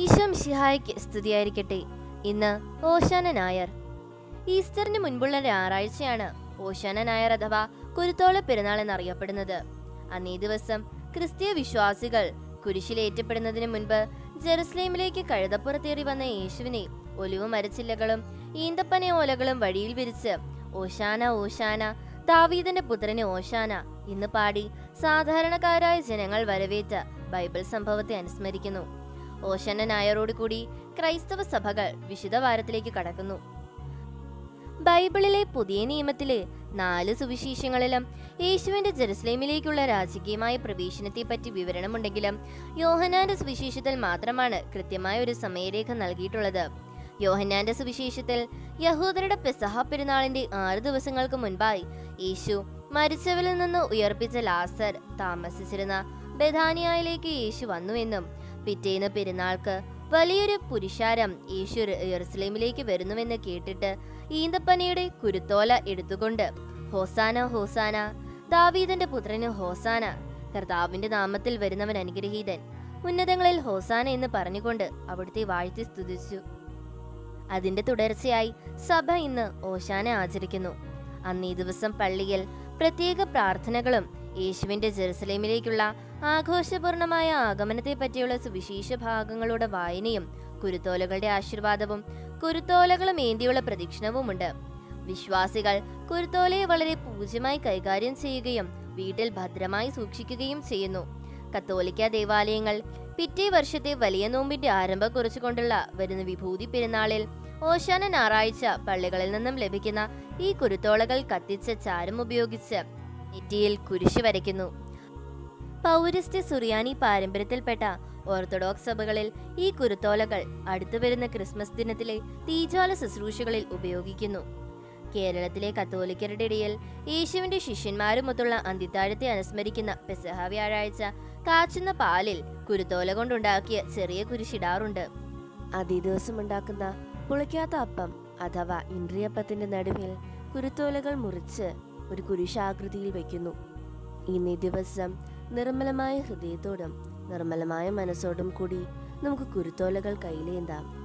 ഈശോ മിശിഹായ്ക്ക് സ്തുതിയായിരിക്കട്ടെ. ഇന്ന് ഓശാന നായർ. ഈസ്റ്ററിന് മുൻപുള്ള ഞായറാഴ്ചയാണ് ഓശാന നായർ അഥവാ കുരുത്തോള പെരുന്നാൾ എന്നറിയപ്പെടുന്നത്. അന്നേ ദിവസം ക്രിസ്തീയ വിശ്വാസികൾ കുരിശിലേറ്റപ്പെടുന്നതിന് മുൻപ് ജെറുസലേമിലേക്ക് കഴുതപ്പുറത്തേറി വന്ന യേശുവിനെ ഒലിവ് മരച്ചില്ലകളും ഈന്തപ്പന ഓലകളും വഴിയിൽ വിരിച്ച് ഓശാന ഓശാന ദാവീദന്റെ പുത്രന് ഓശാന എന്ന് പാടി സാധാരണക്കാരായ ജനങ്ങൾ വരവേറ്റ ബൈബിൾ സംഭവത്തെ അനുസ്മരിക്കുന്നു. ഓശാന നായരോട് കൂടി ക്രൈസ്തവ സഭകൾ വിശുദ്ധ വാരത്തിലേക്ക് കടക്കുന്നു. ബൈബിളിലെ പുതിയ നിയമത്തിലെ നാല് സുവിശേഷങ്ങളിലും യേശുവിന്റെ ജെറുസലേമിലേക്കുള്ള രാജകീയമായ പ്രവേശനത്തെ പറ്റി വിവരണമുണ്ടെങ്കിലും യോഹനാന്റെ സുവിശേഷത്തിൽ മാത്രമാണ് കൃത്യമായ ഒരു സമയരേഖ നൽകിയിട്ടുള്ളത്. യോഹന്നാന്റെ സുവിശേഷത്തിൽ യഹൂദരുടെ പെസഹ പെരുന്നാളിന്റെ ആറ് ദിവസങ്ങൾക്ക് മുൻപായി യേശു മരിച്ചവരിൽ നിന്ന് ഉയർപ്പിച്ച ലാസർ താമസിച്ചിരുന്ന ബഥാനിയയിലേക്ക് യേശു വന്നുവെന്നും പിറ്റേന്ന് പെരുന്നാൾക്ക് വലിയൊരു പുരുഷാരം യേശു യെറുസലേമിലേക്ക് വരുന്നുവെന്ന് കേട്ടിട്ട് ഈന്തപ്പനയുടെ കുരുത്തോല എടുത്തുകൊണ്ട് ഹോസാന ഹോസാന ദാവീദന്റെ പുത്രന് ഹോസാന കർത്താവിന്റെ നാമത്തിൽ വരുന്നവൻ അനുഗ്രഹീതൻ. ഉന്നതങ്ങളിൽ ഹോസാന എന്ന് പറഞ്ഞുകൊണ്ട് അവിടുത്തെ വാഴ്ത്തി സ്തുതിച്ചു. അതിന്റെ തുടർച്ചയായി സഭ ഇന്ന് ഓശാന ആചരിക്കുന്നു. അന്നീ ദിവസം പള്ളിയിൽ പ്രത്യേക പ്രാർത്ഥനകളും യേശുവിന്റെ ജെറുസലേമിലേക്കുള്ള ആഘോഷപൂർണമായ ആഗമനത്തെ പറ്റിയുള്ള സുവിശേഷ ഭാഗങ്ങളുടെ വായനയും കുരുത്തോലകളുടെ ആശീർവാദവും കുരുത്തോലകളും ഏന്തിയുള്ള പ്രദക്ഷിണവുമുണ്ട്. വിശ്വാസികൾ കുരുത്തോലയെ വളരെ പൂജ്യമായി കൈകാര്യം ചെയ്യുകയും വീട്ടിൽ ഭദ്രമായി സൂക്ഷിക്കുകയും ചെയ്യുന്നു. കത്തോലിക്ക ദേവാലയങ്ങൾ പിറ്റേ വർഷത്തെ വലിയ നോമ്പിന്റെ ആരംഭം കുറിച്ചുകൊണ്ടുള്ള വരുന്ന വിഭൂതി പെരുന്നാളിൽ ഓശാന ഞായറാഴ്ച പള്ളികളിൽ നിന്നും ലഭിക്കുന്ന ഈ കുരുത്തോളകൾ കത്തിച്ച ചാരം ഉപയോഗിച്ച് നെറ്റിയിൽ കുരിശ് വരയ്ക്കുന്നു. പൗരസ്ത്യ സുറിയാനി പാരമ്പര്യത്തിൽപ്പെട്ട ഓർത്തഡോക്സ് സഭകളിൽ ഈ കുരുത്തോലകൾ അടുത്തു വരുന്ന ക്രിസ്മസ് ദിനത്തിലെ തീജാല ശുശ്രൂഷകളിൽ ഉപയോഗിക്കുന്നു. കേരളത്തിലെ കത്തോലിക്കരുടെ ഇടയിൽ യേശുവിന്റെ ശിഷ്യന്മാരുമൊത്തുള്ള അന്തിത്താഴത്തെ അനുസ്മരിക്കുന്ന പെസഹ വ്യാഴാഴ്ച കാച്ചുന്ന പാലിൽ കുരുത്തോല കൊണ്ടുണ്ടാക്കിയ ചെറിയ കുരിശിടാറുണ്ട്. അതേ ദിവസം ഉണ്ടാക്കുന്ന പുളിക്കാത്ത അപ്പം അഥവാ ഇന്ദ്രിയപ്പത്തിന്റെ നടുവിൽ കുരുത്തോലകൾ മുറിച്ച് ഒരു കുരിശാകൃതിയിൽ വയ്ക്കുന്നു ഇന്നേ ദിവസം നിർമ്മലമായ ഹൃദയത്തോടും നിർമ്മലമായ മനസ്സോടും കൂടി നമുക്ക് കുരുത്തോലകൾ കയ്യിലേന്താം.